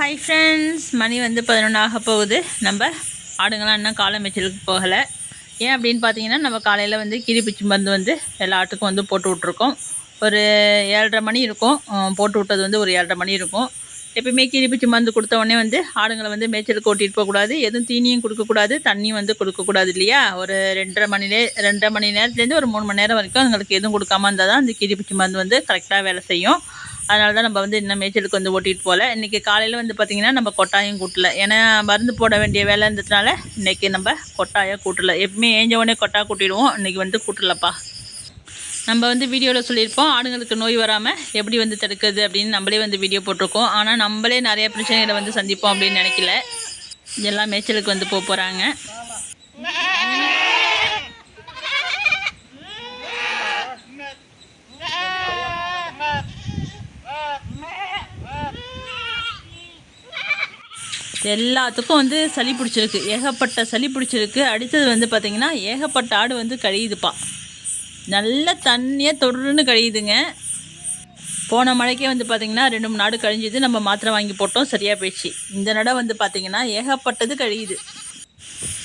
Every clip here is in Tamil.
ஹாய் ஃப்ரெண்ட்ஸ் மணி வந்து பதினொன்று ஆக போகுது. நம்ம ஆடுங்களாம் இன்னும் காலை மேய்ச்சலுக்கு போகலை. ஏன் அப்படின்னு பார்த்தீங்கன்னா நம்ம காலையில் வந்து கிரிப்பிச்சி மருந்து வந்து எல்லா ஆட்டுக்கும் வந்து போட்டு விட்ருக்கோம் ஒரு ஏழரை மணி இருக்கும். போட்டு விட்டது வந்து ஒரு ஏழரை மணி இருக்கும். எப்பயுமே கிரிப்பிச்சி மருந்து கொடுத்த உடனே வந்து ஆடுங்களை வந்து மேய்ச்சலுக்கு ஓட்டிகிட்டு போகக்கூடாது எதுவும் தீனியும் கொடுக்கக்கூடாது தண்ணியும் வந்து கொடுக்கக்கூடாது இல்லையா? ஒரு ரெண்டரை மணிலே ரெண்டரை மணி நேரத்துலேருந்து ஒரு மூணு மணி நேரம் வரைக்கும் அதுங்களுக்கு எதுவும் கொடுக்காம இருந்தால் தான் அந்த கிரிப்பிச்சி மருந்து வந்து கரெக்டாக வேலை செய்யும். அதனால தான் நம்ம வந்து இன்னும் மேய்ச்சலுக்கு வந்து ஓட்டிகிட்டு போகல இன்றைக்கி காலையில் வந்து பார்த்திங்கன்னா நம்ம கொட்டாயம் கூட்டல. ஏன்னா மருந்து போட வேண்டிய வேலை இருந்ததுனால இன்றைக்கி நம்ம கொட்டாயம் கூட்டல. எப்பவுமே ஏஞ்ச உடனே கொட்டா கூட்டிடுவோம். இன்றைக்கி வந்து கூட்டலப்பா. நம்ம வந்து வீடியோவில் சொல்லியிருப்போம். ஆடுங்களுக்கு நோய் வராமல் எப்படி வந்து தடுக்கிறது அப்படின்னு நம்மளே வந்து வீடியோ போட்டிருக்கோம். ஆனால் நம்மளே நிறைய பிரச்சனைகளை வந்து சந்திப்போம் அப்படின்னு நினைக்கல. எல்லாம் மேய்ச்சலுக்கு வந்து போக போகிறாங்க எல்லாத்துக்கும் வந்து சளி பிடிச்சிருக்கு. ஏகப்பட்ட சளி பிடிச்சிருக்கு. அடுத்தது வந்து பார்த்திங்கன்னா ஏகப்பட்ட ஆடு வந்து கழியுதுப்பா. நல்ல தண்ணியாக தொடர்ன்னு கழியுதுங்க. போன மழைக்கே வந்து பார்த்திங்கன்னா ரெண்டு மூணு நாடு கழிஞ்சிது. நம்ம மாத்திரை வாங்கி போட்டோம். சரியாக போயிடுச்சு. இந்த நட வந்து பார்த்திங்கன்னா ஏகப்பட்டது கழியுது.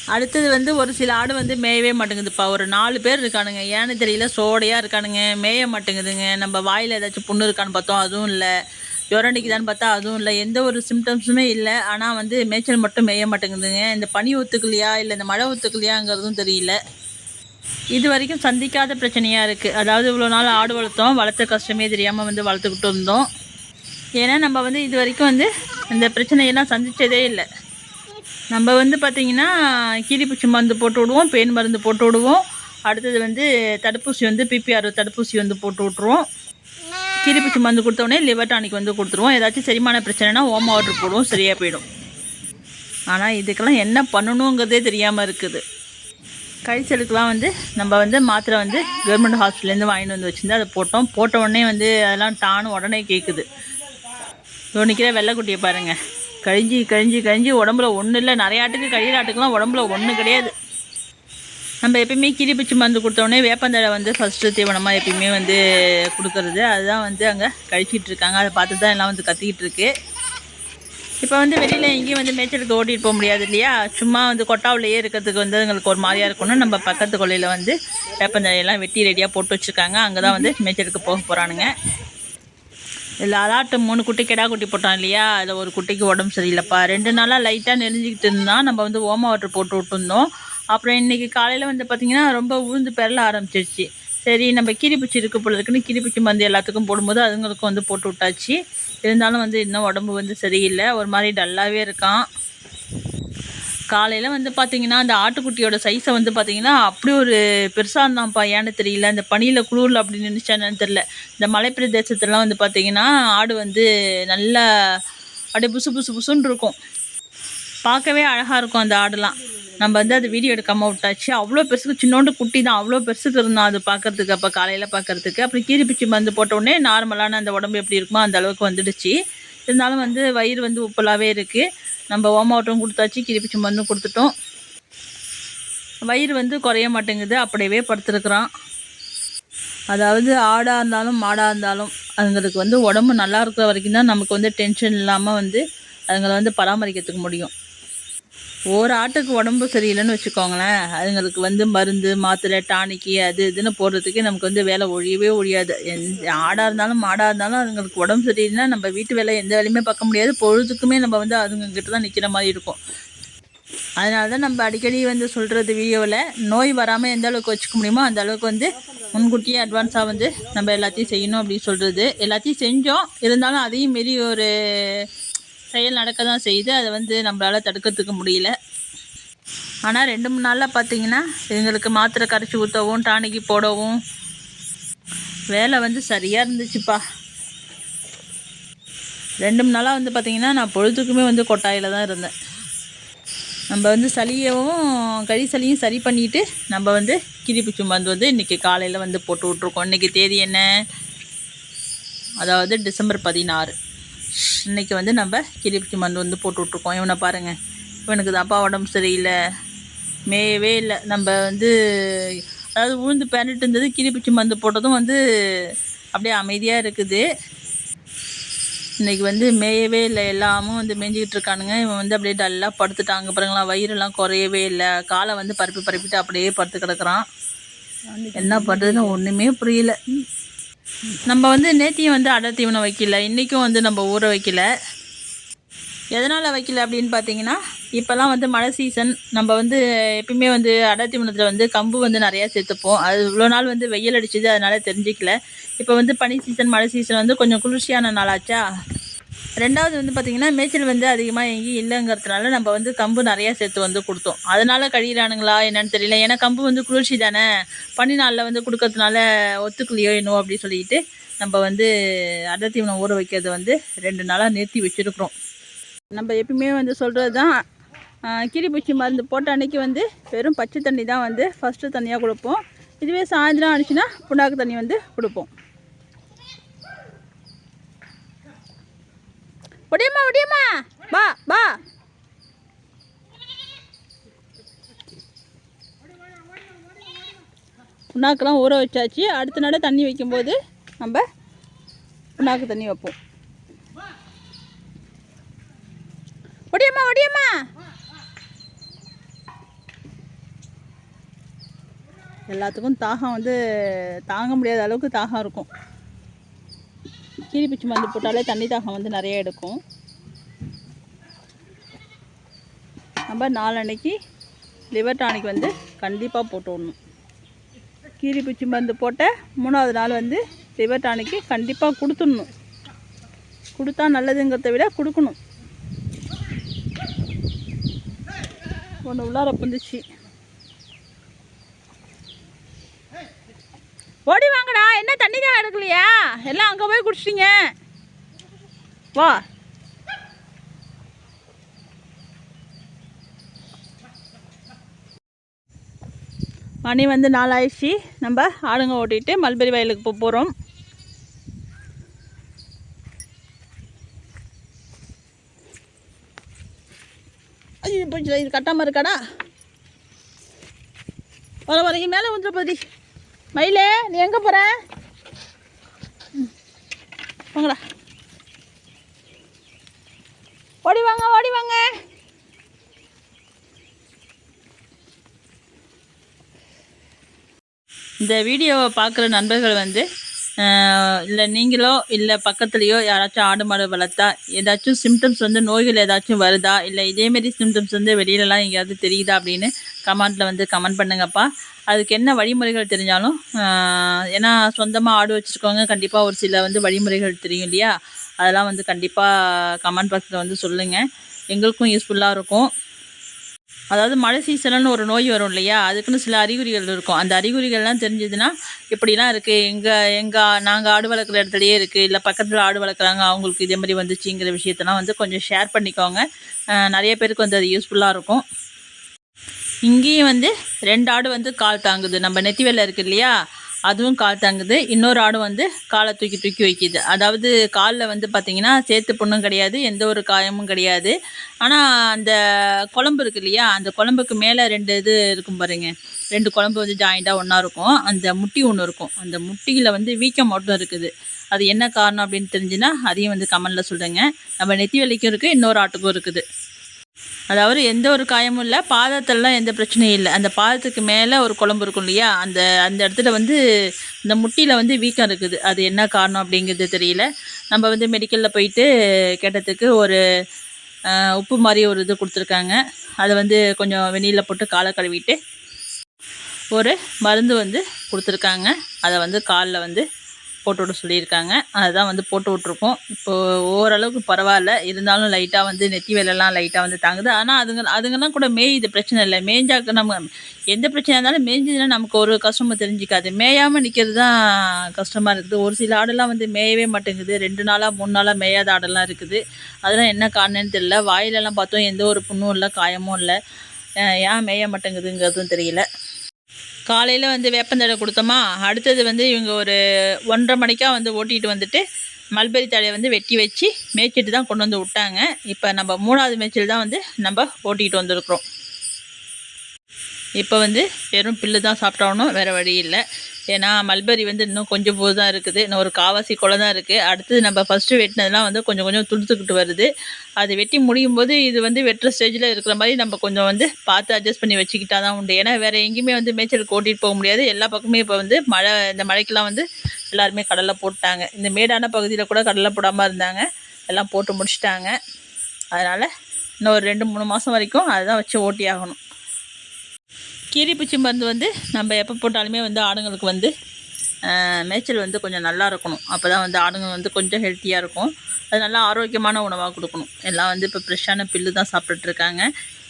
அடுத்தது வந்து ஒரு சில ஆடு வந்து மேயவே மாட்டேங்குதுப்பா. ஒரு நாலு பேர் இருக்கானுங்க. ஏன்னு தெரியல சோடையாக இருக்கானுங்க. மேய மாட்டேங்குதுங்க. நம்ம வாயில் ஏதாச்சும் புண்ணு இருக்கான்னு பார்த்தோம். அதுவும் இல்லை. ஜுரம் அடிக்குதான்னு பார்த்தா அதுவும் இல்லை. எந்த ஒரு சிம்டம்ஸுமே இல்லை. ஆனால் வந்து மேய்ச்சல் மட்டும் மேய மாட்டேங்குதுங்க. இந்த பனி ஒத்துக்கலையா? இல்லை இந்த மழை ஒத்துக்கலையாங்கிறதும் தெரியல. இது வரைக்கும் சந்திக்காத பிரச்சனையாக இருக்குது அதாவது இவ்வளோ நாள் ஆடு வளர்த்தோம். வளர்த்த கஷ்டமே தெரியாமல் வந்து வளர்த்துக்கிட்டு இருந்தோம். ஏன்னா நம்ம வந்து இது வரைக்கும் வந்து இந்த பிரச்சனையெல்லாம் சந்தித்ததே இல்லை. நம்ம வந்து பார்த்திங்கன்னா கீரிப்பூச்சி மருந்து போட்டு விடுவோம். பேன் மருந்து போட்டு விடுவோம். அடுத்தது வந்து தடுப்பூசி வந்து பிபிஆர் தடுப்பூசி வந்து போட்டு விட்ருவோம் கீரிப்பூச்சி மருந்து கொடுத்தோடனே லிவர் டானிக் வந்து கொடுத்துருவோம். ஏதாச்சும் செரிமான பிரச்சனைனா ஓம் வாட்டர் போடுவோம் சரியாக போயிடும். ஆனால் இதுக்கெல்லாம் என்ன பண்ணணுங்கிறதே தெரியாமல் இருக்குது. கழிச்சலுக்குலாம் வந்து நம்ம வந்து மாத்திரை வந்து கவர்மெண்ட் ஹாஸ்பிட்டலேருந்து வாங்கிட்டு வந்து வச்சுருந்து அதை போட்டோம். போட்ட உடனே வந்து அதெல்லாம் டானு உடனே கேட்குது நிற்கிற வெள்ளைக்குட்டியை பாருங்கள் கழிஞ்சி கழிஞ்சி கழிஞ்சி உடம்புல ஒன்றும் இல்லை. நிறைய ஆட்டுக்கு கழியிற ஆட்டுக்கெலாம் உடம்புல ஒன்றும் கிடையாது. நம்ம எப்பயுமே கிரிப்பிச்சி மருந்து கொடுத்தோடனே வேப்பந்தழை வந்து ஃபஸ்ட்டு தீவனமாக எப்பயுமே வந்து கொடுக்கறது. அதுதான் வந்து அங்கே கழிச்சிட்டு இருக்காங்க. அதை பார்த்து தான் எல்லாம் வந்து கத்திக்கிட்டு இருக்கு. இப்போ வந்து வெளியில் எங்கேயும் வந்து மேய்ச்சலுக்கு ஓட்டிகிட்டு போக முடியாது இல்லையா? சும்மா வந்து கொட்டாவிலேயே இருக்கிறதுக்கு வந்து எங்களுக்கு ஒரு மாதிரியாக இருக்கணும். நம்ம பக்கத்து கொள்ளையில் வந்து வேப்பந்தழையெல்லாம் வெட்டி ரெடியாக போட்டு வச்சுருக்காங்க. அங்கே தான் வந்து மேய்ச்சலுக்கு போக போகிறானுங்க இதில் அலாட்டு மூணு குட்டி கிடா குட்டி போட்டோம் இல்லையா? அதில் ஒரு குட்டிக்கு உடம்பு சரியில்லைப்பா. ரெண்டு நாளாக லைட்டாக நெறிஞ்சிக்கிட்டு இருந்தால் நம்ம வந்து ஓம வாட்டர் போட்டு விட்டுருந்தோம். அப்புறம் இன்றைக்கி காலையில் வந்து பார்த்திங்கன்னா ரொம்ப உளுந்து பெறல ஆரம்பிச்சிருச்சு. சரி நம்ம கீரிப்பூச்சி இருக்க போல இருக்குன்னு கீரிப்பூச்சி மருந்து எல்லாத்துக்கும் போடும்போது அதுங்களுக்கும் வந்து போட்டு விட்டாச்சு. இருந்தாலும் வந்து இன்னும் உடம்பு வந்து சரியில்லை. ஒரு மாதிரி டல்லாகவே இருக்கான். காலையில் வந்து பார்த்தீங்கன்னா அந்த ஆட்டுக்குட்டியோட சைஸை வந்து பார்த்தீங்கன்னா அப்படி ஒரு பெருசாக இருந்தான்ப்பா. ஏன்னு தெரியல. இந்த பனியில் குளிரில் அப்படி நினச்சானு தெரில இந்த மலை பிரதேசத்துலலாம் வந்து பார்த்திங்கன்னா ஆடு வந்து நல்லா அப்படியே புசு புசு புசுன்னு இருக்கும். பார்க்கவே அழகாக இருக்கும் அந்த ஆடுலாம். நம்ம வந்து அது வீடியோ எடுக்காமல் விட்டாச்சு. அவ்வளோ பெருசுக்கு சின்னோண்டு குட்டி தான். அவ்வளோ பெருசுக்கு இருந்தோம் அது பார்க்கறதுக்கு அப்போ காலையில் பார்க்கறதுக்கு அப்புறம் கீரிப்பிச்சி மருந்து போட்ட உடனே நார்மலான அந்த உடம்பு எப்படி இருக்குமோ அந்த அளவுக்கு வந்துடுச்சு. இருந்தாலும் வந்து வயிறு வந்து உப்பலாகவே இருக்குது நம்ம ஓமாவட்டம் கொடுத்தாச்சு கிரிப்பிச்சி மருந்து கொடுத்துட்டோம். வயிறு வந்து குறைய மாட்டேங்குது. அப்படியே படுத்துருக்குறான். அதாவது ஆடாக இருந்தாலும் மாடாக இருந்தாலும் அதுங்களுக்கு வந்து உடம்பு நல்லா இருக்கிற வரைக்கும் தான் நமக்கு வந்து டென்ஷன் இல்லாமல் வந்து அதுங்களை வந்து பராமரிக்கிறதுக்கு முடியும். ஒரு ஆட்டுக்கு உடம்பு சரியில்லைன்னு வச்சுக்கோங்களேன். அதுங்களுக்கு வந்து மருந்து மாத்திரை டானிக்கு அது இதுன்னு போடுறதுக்கே நமக்கு வந்து வேலை ஒழியவே ஒழியாது. எந்த ஆடாக இருந்தாலும் மாடாக இருந்தாலும் அதுங்களுக்கு உடம்பு சரியில்லைன்னா நம்ம வீட்டு வேலை எந்த வேலையுமே பார்க்க முடியாது. பொழுதுக்குமே நம்ம வந்து அதுங்க கிட்ட தான் நிற்கிற மாதிரி இருக்கும். அதனால தான் நம்ம அடிக்கடி வந்து சொல்கிறது வீடியோவில் நோய் வராமல் எந்த அளவுக்கு வச்சுக்க முடியுமோ அந்த அளவுக்கு வந்து முன்கூட்டியே அட்வான்ஸாக வந்து நம்ம எல்லாத்தையும் செய்யணும் அப்படின்னு சொல்கிறது எல்லாத்தையும் செஞ்சோம். இருந்தாலும் அதையும் மீறி ஒரு செயல் நடக்க தான் செய்யுது. அதை வந்து நம்மளால் தடுக்கிறதுக்கு முடியல. ஆனால் ரெண்டு மூணு நாளில் பார்த்தீங்கன்னா எங்களுக்கு மாத்திரை கரைச்சி ஊற்றவும் டானிக்கு போடவும் வேலை வந்து சரியாக இருந்துச்சுப்பா. ரெண்டு மூணு நாளாக வந்து பார்த்திங்கன்னா நான் பொழுதுக்குமே வந்து கொட்டாயில் தான் இருந்தேன். நம்ம வந்து சளியவும் கறி சளியும் சரி பண்ணிவிட்டு நம்ம வந்து கிரிப்பிச்சி மருந்து வந்து இன்றைக்கி காலையில் வந்து போட்டு விட்ருக்கோம் இன்றைக்கி தேதி என்ன? அதாவது டிசம்பர் பதினாறு. இன்னைக்கு வந்து நம்ம கிரிப்பிச்சி மருந்து வந்து போட்டு விட்ருக்கோம் இவனை பாருங்கள் இவனுக்கு தான்ப்பா உடம்பு சரியில்லை. மேயவே இல்லை. நம்ம வந்து அதாவது உளுந்து பேனிட்டு இருந்தது கிரிப்பிச்சி மருந்து போட்டதும் வந்து அப்படியே அமைதியாக இருக்குது. இன்னைக்கு வந்து மேயவே இல்லை. எல்லாமும் வந்து மேய்ஞ்சிக்கிட்டு இருக்கானுங்க. இவன் வந்து அப்படியே டல்லாக படுத்துட்டாங்க. பாருங்களா வயிறெல்லாம் குறையவே இல்லை. காலை வந்து பரப்பி பரப்பிட்டு அப்படியே படுத்து கிடக்குறான். என்ன பண்ணுறதுன்னு ஒன்றுமே புரியல. நம்ம வந்து நேத்தியும் வந்து அடை தீவனம் வைக்கல. இன்றைக்கும் வந்து நம்ம ஊற வைக்கல. எதனால் வைக்கல அப்படின்னு பார்த்தீங்கன்னா இப்போல்லாம் வந்து மழை சீசன் நம்ம வந்து எப்பயுமே வந்து அடை வந்து கம்பு வந்து நிறையா சேர்த்துப்போம். அது இவ்வளோ நாள் வந்து வெயில் அடிச்சது அதனால தெரிஞ்சிக்கல. இப்போ வந்து பனி சீசன் மழை சீசன் வந்து கொஞ்சம் குளிர்ச்சியான நாளாச்சா? ரெண்டாவது வந்து பார்த்திங்கன்னா மேய்ச்சல் வந்து அதிகமாக எங்கேயும் இல்லைங்கிறதுனால நம்ம வந்து கம்பு நிறையா சேர்த்து வந்து கொடுத்தோம். அதனால் கழியிறானுங்களா என்னன்னு தெரியல. ஏன்னா கம்பு வந்து குளிர்ச்சி தானே. பனி நாளில் வந்து கொடுக்கறதுனால ஒத்துக்கலையோ என்னோ அப்படின்னு சொல்லிட்டு நம்ம வந்து அடை தீவனம் ஊற வைக்கிறது வந்து ரெண்டு நாளாக நிறுத்தி வச்சுருக்குறோம். நம்ம எப்பயுமே வந்து சொல்கிறது தான் கிரிபூச்சி மருந்து போட்ட அன்னைக்கு வந்து வெறும் பச்சை தண்ணி தான் வந்து ஃபஸ்ட்டு தண்ணியாக கொடுப்போம். இதுவே சாயந்தரம் ஆனிச்சுன்னா புண்ணாக்கு தண்ணி வந்து கொடுப்போம். ஒடியம்மா ஒடியம்மா பா பா புண்ணாக்கெல்லாம் ஊற வச்சாச்சு. அடுத்த நாள் தண்ணி வைக்கும்போது நம்ம புண்ணாக்கு தண்ணி வைப்போம். ஒடியம்மா ஒடியம்மா எல்லாத்துக்கும் தாகம் வந்து தாங்க முடியாத அளவுக்கு தாகம் இருக்கும். கீரிப்பிச்சி மருந்து போட்டாலே தண்ணி தாகம் வந்து நிறைய எடுக்கும். நம்ம நாளன்னைக்கு லிவர் டானிக் வந்து கண்டிப்பாக போட்டு விடணும் பிச்சு மருந்து போட்ட மூணாவது நாள் வந்து லிவர் டானிக்கு கண்டிப்பாக கொடுத்துடணும். கொடுத்தா நல்லதுங்கிறத விட கொடுக்கணும். ஒன்று உள்ளார புந்துச்சு ஓடி வாங்கடா. என்ன தண்ணி தான் எடுக்கலையா? எல்லாம் அங்கே போய் குடிச்சிட்டிங்க. வா. மணி வந்து நாலாயிடுச்சு. நம்ம ஆடுங்க ஓட்டிட்டு மல்பெரி வயலுக்கு போக போகிறோம் ஐயோ போச்சு இது கட்டாமல் இருக்காடா? வர வரைக்கும் மேலே வந்துடும் பதி. மயிலே நீ எங்கே போகிற வாங்கடா. ஓடி வாங்க ஓடி வாங்க. இந்த வீடியோவை பார்க்குற நண்பர்கள் வந்து இல்லை நீங்களோ இல்லை பக்கத்துலேயோ யாராச்சும் ஆடு மாடு வளர்த்தா ஏதாச்சும் சிம்டம்ஸ் வந்து நோய்கள் ஏதாச்சும் வருதா இல்லை இதேமாரி சிம்டம்ஸ் வந்து வெளியிலலாம் எங்கேயாவது தெரியுதா அப்படின்னு கமெண்ட்டில் வந்து கமெண்ட் பண்ணுங்கப்பா. அதுக்கு என்ன வழிமுறைகள் தெரிஞ்சாலும் ஏன்னா சொந்தமாக ஆடு வச்சுருக்கவங்க கண்டிப்பாக ஒரு சில வந்து வழிமுறைகள் தெரியும் இல்லையா? அதெல்லாம் வந்து கண்டிப்பாக கமெண்ட் பாக்ஸில் வந்து சொல்லுங்கள் எங்களுக்கும் யூஸ்ஃபுல்லாக இருக்கும். அதாவது மழை சீசனல்னு ஒரு நோய் வரும் இல்லையா? அதுக்குன்னு சில அறிகுறிகள் இருக்கும். அந்த அறிகுறிகள்லாம் தெரிஞ்சதுன்னா இப்படிலாம் இருக்குது எங்கள் எங்கள் நாங்கள் ஆடு வளர்க்குற இடத்துலையே இருக்குது இல்லை பக்கத்தில் ஆடு வளர்க்குறாங்க. அவங்களுக்கு இதே மாதிரி வந்துச்சுங்கிற விஷயத்தெல்லாம் வந்து கொஞ்சம் ஷேர் பண்ணிக்கோங்க. நிறைய பேருக்கு வந்து அது யூஸ்ஃபுல்லாக இருக்கும். இங்கேயும் வந்து ரெண்டு ஆடு வந்து கால் தாங்குது. நம்ம நெத்தி இருக்குது இல்லையா? அதுவும் கால் தங்குது. இன்னொரு ஆடும் வந்து காலை தூக்கி தூக்கி வைக்கிது. அதாவது காலில் வந்து பார்த்திங்கன்னா சேர்த்து புண்ணும் கிடையாது எந்த ஒரு காயமும் கிடையாது. ஆனால் அந்த குழம்பு இருக்கு இல்லையா? அந்த குழம்புக்கு மேலே ரெண்டு இது இருக்கும் பாருங்க. ரெண்டு குழம்பு வந்து ஜாயிண்டாக ஒன்றா இருக்கும். அந்த முட்டி ஒன்று இருக்கும். அந்த முட்டியில் வந்து வீக்கம் மட்டும் இருக்குது. அது என்ன காரணம் அப்படின்னு தெரிஞ்சுன்னா அதையும் வந்து கமெண்டில் சொல்லுங்க. நம்ம நெத்தி வலிக்கும் இருக்குது இன்னொரு ஆட்டுக்கும் இருக்குது. அதாவது எந்த ஒரு காயமும் இல்லை. பாதத்திலலாம் எந்த பிரச்சனையும் இல்லை. அந்த பாதத்துக்கு மேலே ஒரு குழம்பு இருக்கும் இல்லையா? அந்த அந்த இடத்துல வந்து இந்த முட்டியில் வந்து வீக்கம் இருக்குது. அது என்ன காரணம் அப்படிங்கிறது தெரியல. நம்ம வந்து மெடிக்கலில் போயிட்டு கேட்டதுக்கு ஒரு உப்பு மாதிரி ஒரு இது கொடுத்துருக்காங்க. அதை வந்து கொஞ்சம் வெந்நீரில் போட்டு காலை கழுவிட்டு ஒரு மருந்து வந்து கொடுத்துருக்காங்க. அதை வந்து காலில் வந்து போட்டு விட சொல்லியிருக்காங்க. அதுதான் வந்து போட்டு விட்ருக்கோம் இப்போது ஓரளவுக்கு பரவாயில்ல. இருந்தாலும் லைட்டாக வந்து நெத்தி வேலைலாம் லைட்டாக வந்து தாங்குது. ஆனால் அதுங்க அதுங்கெல்லாம் கூட மேயுது பிரச்சனை இல்லை. மேய்ஞ்சாக்க நம்ம எந்த பிரச்சனையாக இருந்தாலும் மேய்ஞ்சதுன்னா நமக்கு ஒரு கஷ்டமும் தெரிஞ்சிக்காது. மேயாமல் நிற்கிறது தான் கஷ்டமாக இருக்குது. ஒரு சில ஆடெல்லாம் வந்து மேயவே மாட்டேங்குது. ரெண்டு நாளாக மூணு நாளாக மேயாத ஆடெல்லாம் இருக்குது. அதெல்லாம் என்ன காரணம்னு தெரியல. வாயிலெல்லாம் பார்த்தோம் எந்த ஒரு புண்ணும் இல்லை காயமும் இல்லை. ஏன் மேய மாட்டேங்குதுங்கிறதும் தெரியல. காலையில் வந்து வேப்பந்தழை கொடுத்தோமா அடுத்தது வந்து இவங்க ஒரு ஒன்றரை மணிக்கா வந்து ஓட்டிகிட்டு வந்துட்டு மல்பெரி தழையை வந்து வெட்டி வச்சு மேய்ச்சிட்டு தான் கொண்டு வந்து விட்டாங்க. இப்போ நம்ம மூணாவது மேய்ச்சல் தான் வந்து நம்ம ஓட்டிகிட்டு வந்திருக்கிறோம். இப்போ வந்து வெறும் பில்லு தான் சாப்பிட்டாகணும் வேறு வழி இல்லை. ஏன்னா மல்பரி வந்து இன்னும் கொஞ்சம் போது தான் இருக்குது. இன்னும் ஒரு காவாசி குலை தான் இருக்குது அடுத்தது நம்ம ஃபஸ்ட்டு வெட்டினதுலாம் வந்து கொஞ்சம் கொஞ்சம் துளுத்துக்கிட்டு வருது. அது வெட்டி முடியும் போது இது வந்து வெட்டுற ஸ்டேஜில் இருக்கிற மாதிரி நம்ம கொஞ்சம் வந்து பார்த்து அட்ஜஸ்ட் பண்ணி வச்சுக்கிட்டா தான் உண்டு. ஏன்னா வேறு எங்கேயுமே வந்து மேய்ச்சலுக்கு ஓட்டிகிட்டு போக முடியாது. எல்லா பக்கமே இப்போ வந்து மழை இந்த மழைக்கெல்லாம் வந்து எல்லாருமே கடலை போட்டாங்க. இந்த மேடான பகுதியில் கூட கடலை போடாமல் இருந்தாங்க. எல்லாம் போட்டு முடிச்சிட்டாங்க. அதனால் இன்னும் ஒரு ரெண்டு மூணு மாதம் வரைக்கும் அதுதான் வச்சு ஓட்டி ஆகணும் கீரிப்பூச்சி மருந்து வந்து நம்ம எப்போ போட்டாலுமே வந்து ஆடுங்களுக்கு வந்து மேய்ச்சல் வந்து கொஞ்சம் நல்லா இருக்கணும். அப்போ தான் வந்து ஆடுங்க வந்து கொஞ்சம் ஹெல்த்தியாக இருக்கும். அது நல்லா ஆரோக்கியமான உணவாக கொடுக்கணும். எல்லாம் வந்து இப்போ ஃப்ரெஷ்ஷான பில்லு தான் சாப்பிட்டுட்டு இருக்காங்க.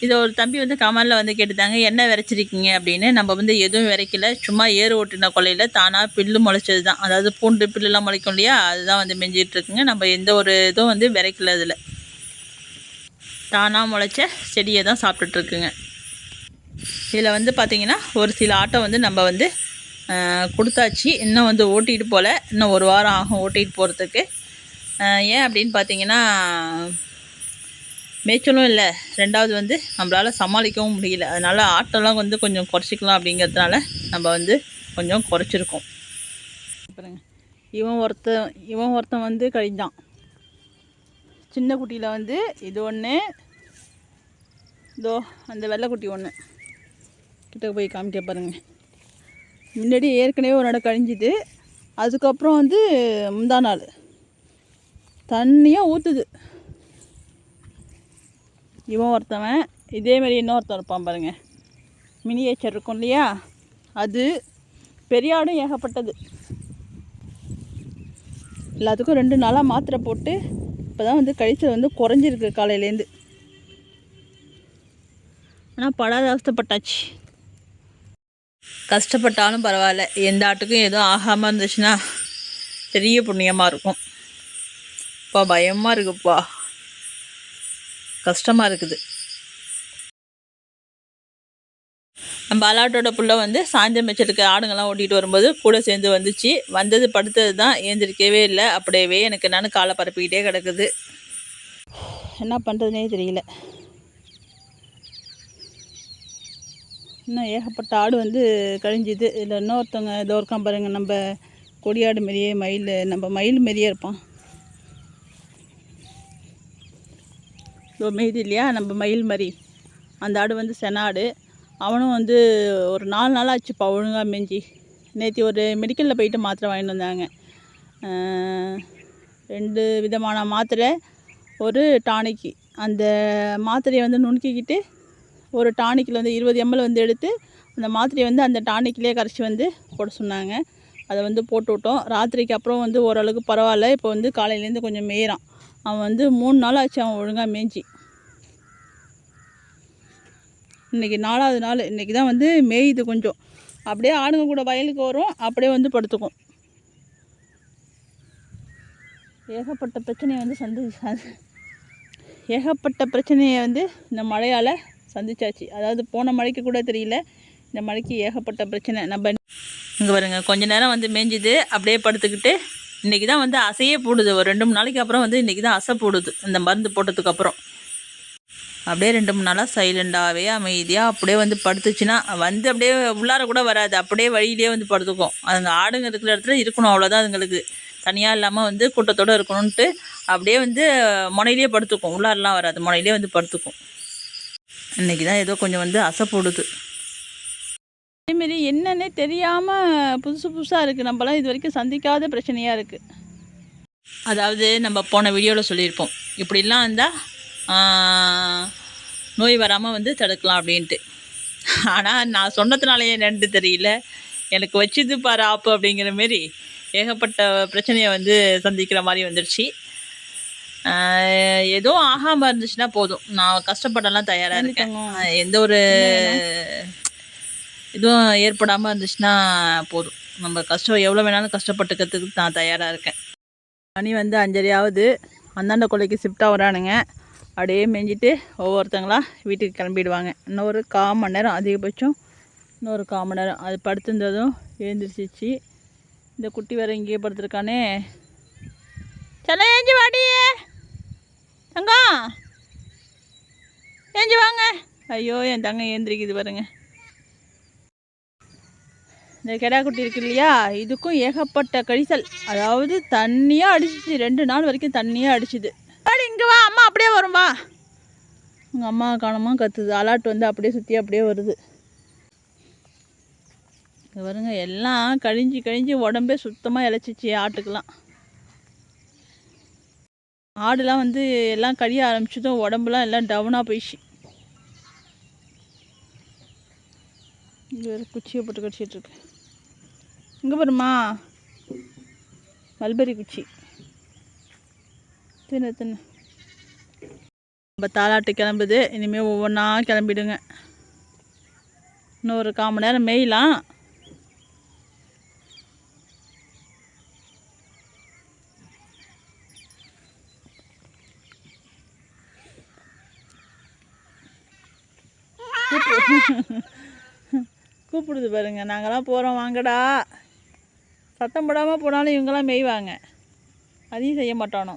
இது ஒரு தம்பி வந்து கமலில் வந்து கேட்டுட்டாங்க என்ன விரைச்சிருக்கீங்க? அப்படின்னு. நம்ம வந்து எதுவும் விரைக்கல. சும்மா ஏறு ஓட்டின கொலையில் தானாக பில்லு முளைச்சது தான் அதாவது பூண்டு பில்லுலாம் முளைக்கும் இல்லையா? அதுதான் வந்து மிஞ்சிகிட்ருக்குங்க நம்ம எந்த ஒரு இதுவும் வந்து விரைக்கல இதில் தானாக முளைச்ச செடியை தான் சாப்பிட்டுட்ருக்குங்க இதில் வந்து பார்த்திங்கன்னா ஒரு சில ஆட்டோ வந்து நம்ம வந்து கொடுத்தாச்சு. இன்னும் வந்து ஓட்டிகிட்டு போகல. இன்னும் ஒரு வாரம் ஆகும் ஓட்டிகிட்டு போகிறதுக்கு ஏன் அப்படின்னு பார்த்தீங்கன்னா மேய்ச்சலும் இல்லை. ரெண்டாவது வந்து நம்மளால் சமாளிக்கவும் முடியல. அதனால் ஆட்டோலாம் வந்து கொஞ்சம் குறைச்சிக்கலாம் அப்படிங்கிறதுனால நம்ம வந்து கொஞ்சம் குறைச்சிருக்கோம். பாருங்க. இவன் ஒருத்தன் இவன் ஒருத்தன் வந்து கழிஞ்சான். சின்ன குட்டியில் வந்து இது ஒன்று இதோ அந்த வெள்ளைக்குட்டி ஒன்று கிட்ட போய் காமிக்க பாருங்க. முன்னாடி ஏற்கனவே ஒரு நட கழிஞ்சுது. அதுக்கப்புறம் வந்து முந்தா நாள். தண்ணியாக ஊற்றுது இவன் ஒருத்தவன் இதேமாரி இன்னொருத்தன் இருப்பான் பாருங்க. மினியேச்சர் இருக்கும் இல்லையா? அது பெரிய ஆடும் ஏகப்பட்டது. எல்லாத்துக்கும் ரெண்டு நாளாக மாத்திரை போட்டு இப்போ தான் வந்து கழிச்சல் வந்து குறைஞ்சிருக்கு காலையிலேருந்து ஆனால் படாத அவஸ்தைப்பட்டாச்சு. கஷ்டப்பட்டாலும் பரவாயில்ல. எந்த ஆட்டுக்கும் எதுவும் ஆகாமல் இருந்துச்சுன்னா பெரிய புண்ணியமாக இருக்கும். அப்பா பயமாக இருக்குப்பா. கஷ்டமாக இருக்குது. நம்ம அலாட்டோட புள்ள வந்து சாயந்தரம் வச்சிருக்க ஆடுங்கள்லாம் ஓட்டிகிட்டு வரும்போது கூட சேர்ந்து வந்துச்சு. வந்தது படுத்தது தான் ஏந்திரிக்கவே இல்லை. அப்படியே எனக்கு நான் காலை பரப்பிக்கிட்டே கிடக்குது. என்ன பண்ணுறதுனே தெரியல. இன்னும் ஏகப்பட்ட ஆடு வந்து கழிஞ்சுது. இதில் இன்னொருத்தவங்க இதோ இருக்கான் பாருங்க. நம்ம கொடியாடு மாரியே மயில் நம்ம மயில் மாரியே இருப்பான். இதோ மெய்து இல்லையா? நம்ம மயில் மாதிரி. அந்த ஆடு வந்து செனாடு. அவனும் வந்து ஒரு நாலு நாள் ஆச்சுப்பா ஒழுங்காக மெஞ்சி. நேற்று ஒரு மெடிக்கலில் போயிட்டு மாத்திரை வாங்கிட்டு வந்தாங்க. ரெண்டு விதமான மாத்திரை. ஒரு டானிக்கு. அந்த மாத்திரையை வந்து நுணுக்கிக்கிட்டு ஒரு டானிக்கில் வந்து இருபது எம்எல் வந்து எடுத்து அந்த மாத்திரையை வந்து அந்த டானிக்கிலேயே கரைச்சி வந்து போட சொன்னாங்க. அதை வந்து போட்டு விட்டோம். ராத்திரிக்கு அப்புறம் வந்து ஓரளவுக்கு பரவாயில்ல. இப்போ வந்து காலையிலேருந்து கொஞ்சம் மேயிறான். அவன் வந்து மூணு நாள் ஆச்சு அவன் ஒழுங்காக மேய்ஞ்சி. இன்றைக்கி நாலாவது நாள். இன்றைக்கி தான் வந்து மேயுது கொஞ்சம். அப்படியே ஆடுங்க கூட வயலுக்கு வரும். அப்படியே வந்து படுத்துக்கும். ஏகப்பட்ட பிரச்சனையை வந்து சந்தி ஏகப்பட்ட பிரச்சனையை வந்து இந்த மழையால் சந்திச்சாச்சு. அதாவது போன மழைக்கு கூட தெரியல. இந்த மழைக்கு ஏகப்பட்ட பிரச்சனை. நம்ம இங்கே பாருங்க கொஞ்ச நேரம் வந்து மேஞ்சுது. அப்படியே படுத்துக்கிட்டு இன்றைக்கி தான் வந்து அசையே போடுது. ஒரு ரெண்டு மூணு நாளைக்கு அப்புறம் வந்து இன்றைக்கி தான் அசை போடுது. இந்த மருந்து போட்டதுக்கப்புறம் அப்படியே ரெண்டு மூணு நாளாக சைலண்டாகவே அமைதியாக அப்படியே வந்து படுத்துச்சுன்னா வந்து அப்படியே உள்ளார கூட வராது. அப்படியே வழியிலே வந்து படுத்துக்கும். அதுங்க ஆடுங்க இருக்கிற இடத்துல இருக்கணும். அவ்வளோதான் அதுங்களுக்கு. தனியாக இல்லாமல் வந்து கூட்டத்தோடு இருக்கணும்ன்ட்டு அப்படியே வந்து முனையிலே படுத்துக்கும். உள்ளாரெலாம் வராது. முனையிலே வந்து படுத்துக்கும். இன்றைக்கி தான் ஏதோ கொஞ்சம் வந்து அசை போடுது. அதேமாரி என்னன்னே தெரியாமல் புதுசு புதுசாக இருக்குது நம்மலாம் இது வரைக்கும் சந்திக்காத பிரச்சனையாக இருக்குது அதாவது நம்ம போன வீடியோவில் சொல்லியிருப்போம். இப்படிலாம் இருந்தால் நோய் வராமல் வந்து தடுக்கலாம் அப்படின்ட்டு. ஆனால் நான் சொன்னதுனால என்னன்னு தெரியல. எனக்கு வச்சுது பாரு ஆப்பு அப்படிங்கிற மாரி ஏகப்பட்ட பிரச்சனையை வந்து சந்திக்கிற மாதிரி வந்துடுச்சு எதுவும் ஆகாமல் இருந்துச்சுன்னா போதும். நான் கஷ்டப்படலாம் தயாராக இருக்கேன். எந்த ஒரு இதுவும் ஏற்படாமல் இருந்துச்சுன்னா போதும். நம்ம கஷ்டம் எவ்வளோ வேணாலும் கஷ்டப்பட்டுக்கிறதுக்கு நான் தயாராக இருக்கேன். மணி வந்து அஞ்சரை ஆகுது அந்தாண்ட கொலைக்கு ஷிஃப்டாக வரானுங்க. அப்படியே மேய்ஞ்சிட்டு ஒவ்வொருத்தங்களா வீட்டுக்கு கிளம்பிடுவாங்க. இன்னொரு கால் மணி நேரம் அதிகபட்சம் இன்னொரு கால் மணி நேரம். அது படுத்திருந்ததும் எழுந்திரிச்சிச்சு. இந்த குட்டி வேற இங்கேயே படுத்துருக்கானே. செல்ல ஏஞ்சி வாடியே. தங்கம் ஏஞ்சி வாங்க. ஐயோ என் தங்க ஏந்திரிக்குது பாருங்க. இந்த கெடா குட்டி இருக்கு இல்லையா? இதுக்கும் ஏகப்பட்ட கழிசல் அதாவது தண்ணியாக அடிச்சிச்சு. ரெண்டு நாள் வரைக்கும் தண்ணியாக அடிச்சுது. இங்கே வா. அம்மா அப்படியே வரும். வா. உங்கள் அம்மா காணமா கத்துது. அலாட் வந்து அப்படியே சுற்றி அப்படியே வருது. வருங்க எல்லாம் கழிஞ்சு கழிஞ்சு உடம்பே சுத்தமாக இழைச்சிச்சு ஆட்டுக்கெல்லாம். ஆடுலாம் வந்து எல்லாம் கழிய ஆரம்பிச்சதும் உடம்புலாம் எல்லாம் டவுனாக போயிடுச்சு. இங்கே வேறு குச்சியை போட்டு கடிச்சிட்ருக்கு இங்கே பாருமா மல்பெரி குச்சி. தின்னு தின்னு. நம்ம தாலாட்டு கிளம்புது. இனிமேல் ஒவ்வொன்றா கிளம்பிடுங்க. இன்னும் ஒரு கால் மணி நேரம் மேயலாம். கூப்பிடுது பாருங்க. நாங்களாம் போகிறோம் வாங்கடா. சத்தம் போடாமல் போனாலும் இவங்கெல்லாம் மெய்வாங்க. அதையும் செய்ய மாட்டானோ.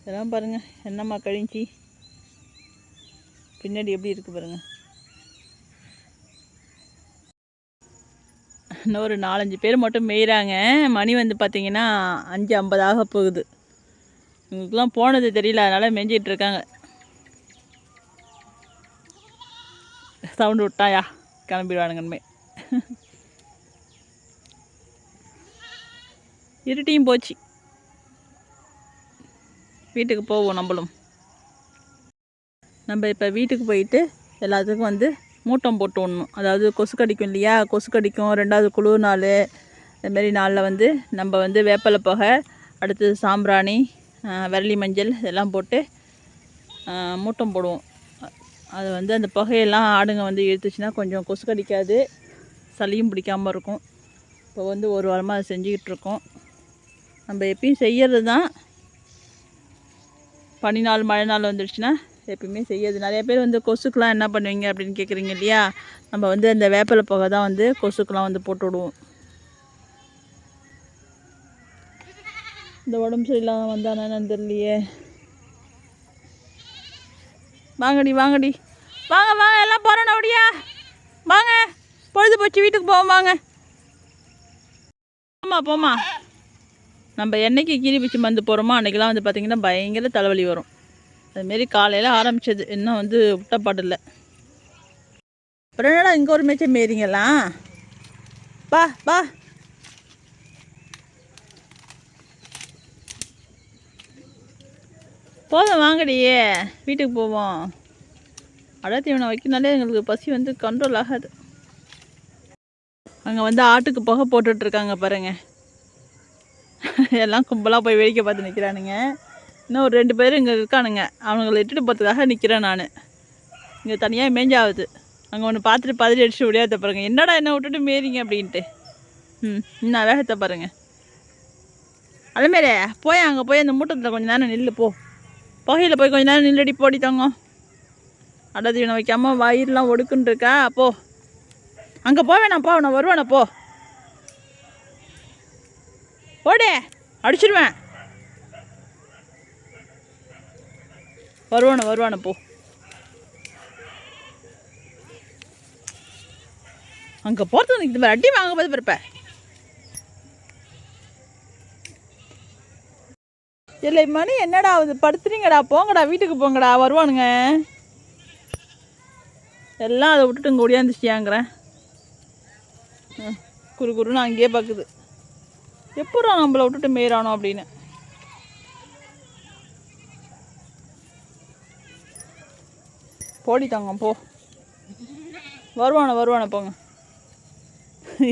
இதெல்லாம் பாருங்க. என்னம்மா கழிஞ்சி? பின்னாடி எப்படி இருக்கு பாருங்க. இன்னும் ஒரு நாலஞ்சு பேர் மட்டும் மேய்கிறாங்க மணி வந்து பார்த்தீங்கன்னா அஞ்சு ஐம்பதாக போகுது. இவங்களுக்குலாம் போனது தெரியல. அதனால் மேய்ஞ்சிட்டு இருக்காங்க. சவுண்டு விட்டாயா? கிளம்பிடுவானுங்கன்மே. இருட்டியும் போச்சு. வீட்டுக்கு போவோம் நம்மளும். நம்ம இப்போ வீட்டுக்கு போயிட்டு எல்லாத்துக்கும் வந்து மூட்டம் போட்டு விடணும் அதாவது கொசு கடிக்கும் இல்லையா? கொசு கடிக்கும். ரெண்டாவது குழு நாள். இதுமாரி நாளில் வந்து நம்ம வந்து வேப்பலை புகை அடுத்தது சாம்பிராணி விரலி மஞ்சள் இதெல்லாம் போட்டு மூட்டம் போடுவோம். அது வந்து அந்த புகையெல்லாம் ஆடுங்க வந்து இழுத்துச்சுன்னா கொஞ்சம் கொசு கடிக்காது சளியும் பிடிக்காமல் இருக்கும். இப்போ வந்து ஒரு வாரமாக அதை செஞ்சுக்கிட்டு இருக்கோம். நம்ம எப்பயும் செய்கிறது தான். பனி நாள் மழை நாள் வந்துடுச்சுன்னா எப்பயுமே செய்யறது. நிறைய பேர் வந்து கொசுக்கெலாம் என்ன பண்ணுவீங்க அப்படின்னு கேட்குறீங்க இல்லையா? நம்ம வந்து அந்த வேப்பிலை புகை தான் வந்து கொசுக்கெலாம் வந்து போட்டு விடுவோம். இந்த உடம்பு சரியில்லாமல் வந்தானே தெரியலையே. வாங்கடி வாங்கடி. வாங்க வாங்க எல்லாம் போகிறோம் அப்படியா வாங்க பொழுது போச்சு வீட்டுக்கு போவோம் வாங்க. போமா போமா நம்ம என்னைக்கு கீரி பிச்சு மருந்து போகிறோமோ அன்றைக்கெலாம் வந்து பார்த்திங்கன்னா பயங்கர தலைவலி வரும். அதுமாரி காலையில் ஆரம்பிச்சது. இன்னும் வந்து விட்டப்பாடு இல்லை. அப்புறம் என்னடா இங்கே ஒரு மேய்ச்சல் மாரிங்களா பா பா போதும் வாங்கடியே. வீட்டுக்கு போவோம். அடத்தீவனை வைக்கனாலே எங்களுக்கு பசி வந்து கண்ட்ரோல் ஆகாது. அங்கே வந்து ஆட்டுக்கு புகை போட்டுட்ருக்காங்க பாருங்க. எல்லாம் கும்பலாக போய் வேடிக்கை பார்த்து நிற்கிறானுங்க இன்னும் ஒரு ரெண்டு பேர் இங்கே இருக்கானுங்க. அவனுங்களை இட்டுட்டு போகிறதுக்காக நிற்கிறேன் நான். இங்கே தனியாக மேஞ்சாகுது அங்கே ஒன்று பார்த்துட்டு பதறி அடிச்சு விடையாத பாருங்க. என்னடா என்ன விட்டுட்டு மேறிங்க அப்படின்ட்டு. ம் இன்னும் வேகத்தை பாருங்க. அதுமாரி போய் அங்கே போய் அந்த மூட்டத்தில் கொஞ்சம் நேரம் நில்லு போ. புகையில் போய் கொஞ்ச நேரம் நில்லடி போடி தங்க அடதீவனை வைக்காமல் வயிறுலாம் ஒடுக்குன்னு இருக்கா போ. அங்கே போ வேணாம் போ. நான் போ. ஓடே அடிச்சிருவேன். வருவானே வருவானே போ. அங்கே போகிறது இந்த மாதிரி அடி வாங்க போது பிறப்ப இல்லை மணி என்னடா ஆகுது? படுத்துறீங்கடா போங்கடா வீட்டுக்கு போங்கடா வருவானுங்க. எல்லாம் அதை விட்டுட்டு இங்கே ஒடியாந்துச்சியாங்கிறேன் குறு குருன்னு அங்கேயே பார்க்குது எப்படா நம்மளை விட்டுட்டு மேயிறானோ அப்படின்னு. போடி தங்கம் போ. வருவானே வருவானே போங்க.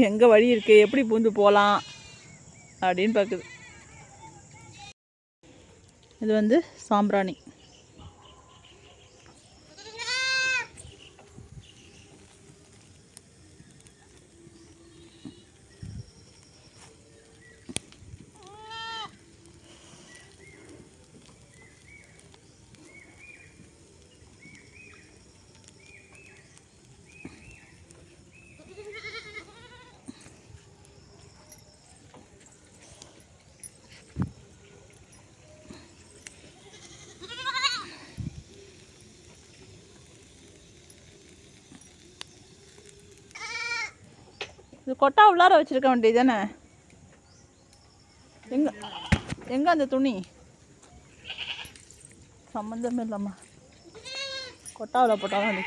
எங்கே வழி இருக்கு? எப்படி பூந்து போகலாம் அப்படின்னு பார்க்குது இது வந்து சாம்பிராணி. இது கொட்டா உள்ளார வச்சிருக்க வேண்டியது தானே? எங்கே எங்கே அந்த துணி? சம்மந்தமே இல்லாமா. கொட்டாவில் போட்டாலும் அந்த